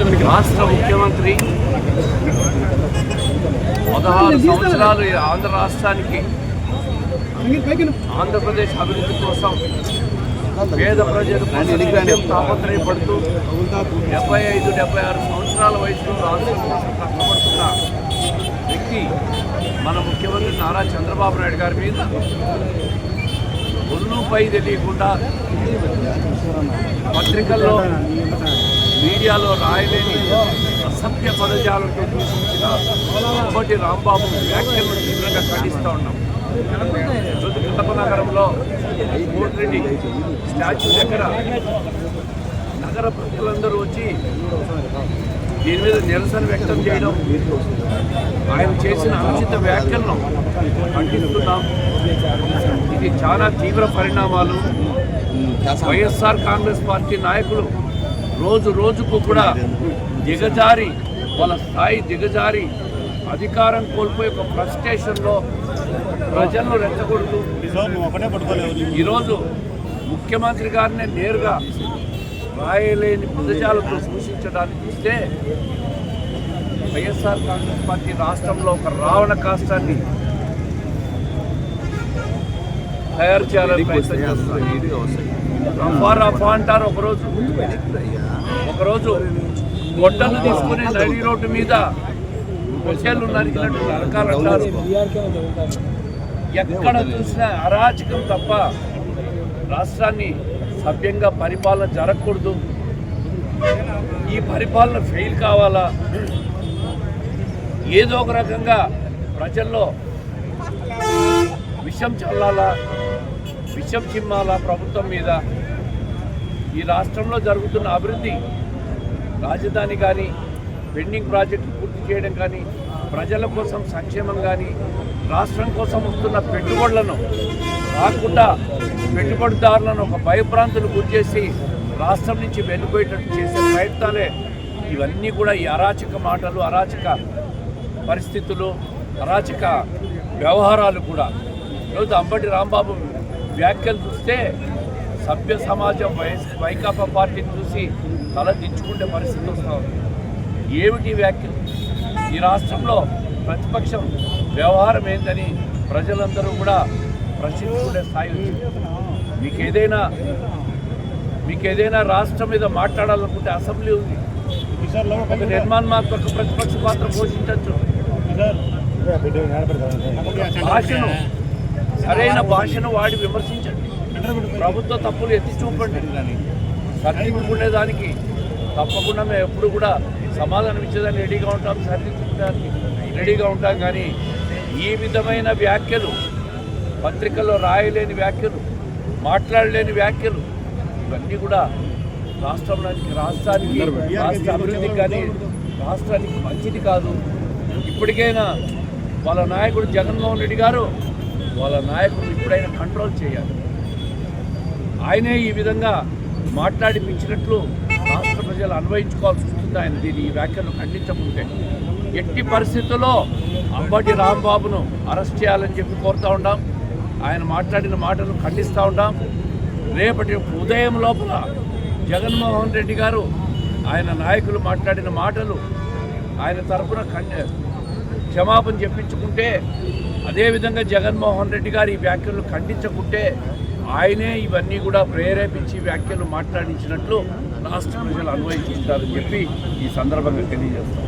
రాష్ట్ర ముఖ్యమంత్రి పదహారు సంవత్సరాలు ఆంధ్ర రాష్ట్రానికి ఆంధ్రప్రదేశ్ అభివృద్ధి కోసం పేద ప్రజలు తాపత్రయపడుతూ డెబ్బై ఐదు డెబ్బై ఆరు సంవత్సరాల వయసులో రాష్ట్రం కోసం కష్టపడుతున్న వ్యక్తి మన ముఖ్యమంత్రి నారా చంద్రబాబు నాయుడు గారి మీద ఒళ్ళు పై తెలియకుండా పత్రికల్లో మీడియాలో రాయలేని అసభ్య పదజాలంతో దూషించిన అంబటి రాంబాబు వ్యాఖ్యలను తీవ్రంగా ఖండిస్తూ ఉన్నాం. ఈరోజు కృతప నగరంలో కోటిరెడ్డి స్టాచ్యూ దగ్గర నగర ప్రజలందరూ వచ్చి దీని మీద నిరసన వ్యక్తం చేయడం ఆయన చేసిన అనుచిత వ్యాఖ్యలను ఖండిస్తున్నాం. ఇది చాలా తీవ్ర పరిణామాలు. వైఎస్ఆర్ కాంగ్రెస్ పార్టీ నాయకులు రోజు రోజుకు కూడా దిగజారి వాళ్ళ స్థాయి దిగజారి అధికారం కోల్పోయి ఒక ఫ్రస్ట్రేషన్లో ప్రజలను రెచ్చగొడుతూ ఈరోజు ముఖ్యమంత్రి గారిని నేరుగా రాయలేని పదజాలతో సూచించడానికి చూస్తే వైఎస్ఆర్ కాంగ్రెస్ పార్టీ రాష్ట్రంలో ఒక రావణ కాష్టాన్ని తయారు చేయాలని ప్రయత్నం చేస్తున్నారు రఫా రఫా అంటారు ఒకరోజు. ఒకరోజు గొడ్డలు తీసుకుని నడి రోడ్డు మీద పొసేళ్ళు నరికినట్టు నరకాలు అంటారు. ఎక్కడ చూసినా అరాచకం తప్ప రాష్ట్రాన్ని సభ్యంగా పరిపాలన జరగకూడదు. ఈ పరిపాలన ఫెయిల్ కావాలా? ఏదో ఒక రకంగా ప్రజల్లో విషం చల్లాలా? విషం చిమ్మాలా ప్రభుత్వం మీద? ఈ రాష్ట్రంలో జరుగుతున్న అభివృద్ధి రాజధాని కానీ పెండింగ్ ప్రాజెక్టులు పూర్తి చేయడం కానీ ప్రజల కోసం సంక్షేమం కానీ రాష్ట్రం కోసం వస్తున్న పెట్టుబడులను రాకుండా పెట్టుబడిదారులను ఒక భయభ్రాంతులు గురిచేసి రాష్ట్రం నుంచి వెళ్ళిపోయేటట్టు చేసే ప్రయత్నాలే. ఇవన్నీ కూడా ఈ అరాచక మాటలు అరాచక పరిస్థితులు అరాచక వ్యవహారాలు కూడా. ఈరోజు అంబటి రాంబాబు వ్యాఖ్యలు చూస్తే సభ్య సమాజం వైఎస్ వైకాపా పార్టీని చూసి తల దించుకునే పరిస్థితి వస్తూ ఉంది. ఏమిటి వ్యాఖ్యలు? ఈ రాష్ట్రంలో ప్రతిపక్షం వ్యవహారం ఏందని ప్రజలందరూ కూడా ప్రశ్నించుకునే స్థాయి మీకు ఏదైనా మీకు ఏదైనా రాష్ట్రం మీద మాట్లాడాలనుకుంటే అసెంబ్లీ ఉంది. ఒక నిర్మాణాత్మక ప్రతిపక్ష పాత్ర పోషించవచ్చు భాషను సరైన భాషను వాడి విమర్శించండి. ప్రభుత్వ తప్పులు ఎత్తి చూపండి. సరిదిద్దుకునేదానికి తప్పకుండా మేము ఎప్పుడు కూడా సమాధానం ఇచ్చేదాన్ని రెడీగా ఉంటాం సరిదిద్దుకోవడానికి రెడీగా ఉంటాం. కానీ ఈ విధమైన వ్యాఖ్యలు పత్రికల్లో రాయలేని వ్యాఖ్యలు మాట్లాడలేని వ్యాఖ్యలు ఇవన్నీ కూడా రాష్ట్రంలోనికి రాష్ట్రానికి రాష్ట్ర అభివృద్ధికి కానీ రాష్ట్రానికి మంచిది కాదు. ఇప్పటికైనా వాళ్ళ నాయకుడు జగన్మోహన్ రెడ్డి గారు వాళ్ళ నాయకుడు ఇప్పుడైనా కంట్రోల్ చేయాలి. ఆయనే ఈ విధంగా మాట్లాడిపించినట్లు రాష్ట్ర ప్రజలు అన్వయించుకోవాల్సి వస్తుంది ఆయన దీని ఈ వ్యాఖ్యలు ఖండించకుంటే. ఎట్టి పరిస్థితుల్లో అంబటి రాంబాబును అరెస్ట్ చేయాలని చెప్పి కోరుతూ ఉంటాం ఆయన మాట్లాడిన మాటలు ఖండిస్తూ ఉంటాం రేపటి ఉదయం లోపల జగన్మోహన్ రెడ్డి గారు ఆయన నాయకులు మాట్లాడిన మాటలు ఆయన తరఫున ఖండ క్షమాపణ చెప్పించుకుంటే అదేవిధంగా జగన్మోహన్ రెడ్డి గారు ఈ వ్యాఖ్యలు ఖండించకుంటే ఆయనే ఇవన్నీ కూడా ప్రేరేపించి వ్యాఖ్యలు మాట్లాడించినట్లు రాష్ట్ర ప్రజలు అన్వయించుకుంటారని చెప్పి ఈ సందర్భంగా తెలియజేస్తాం.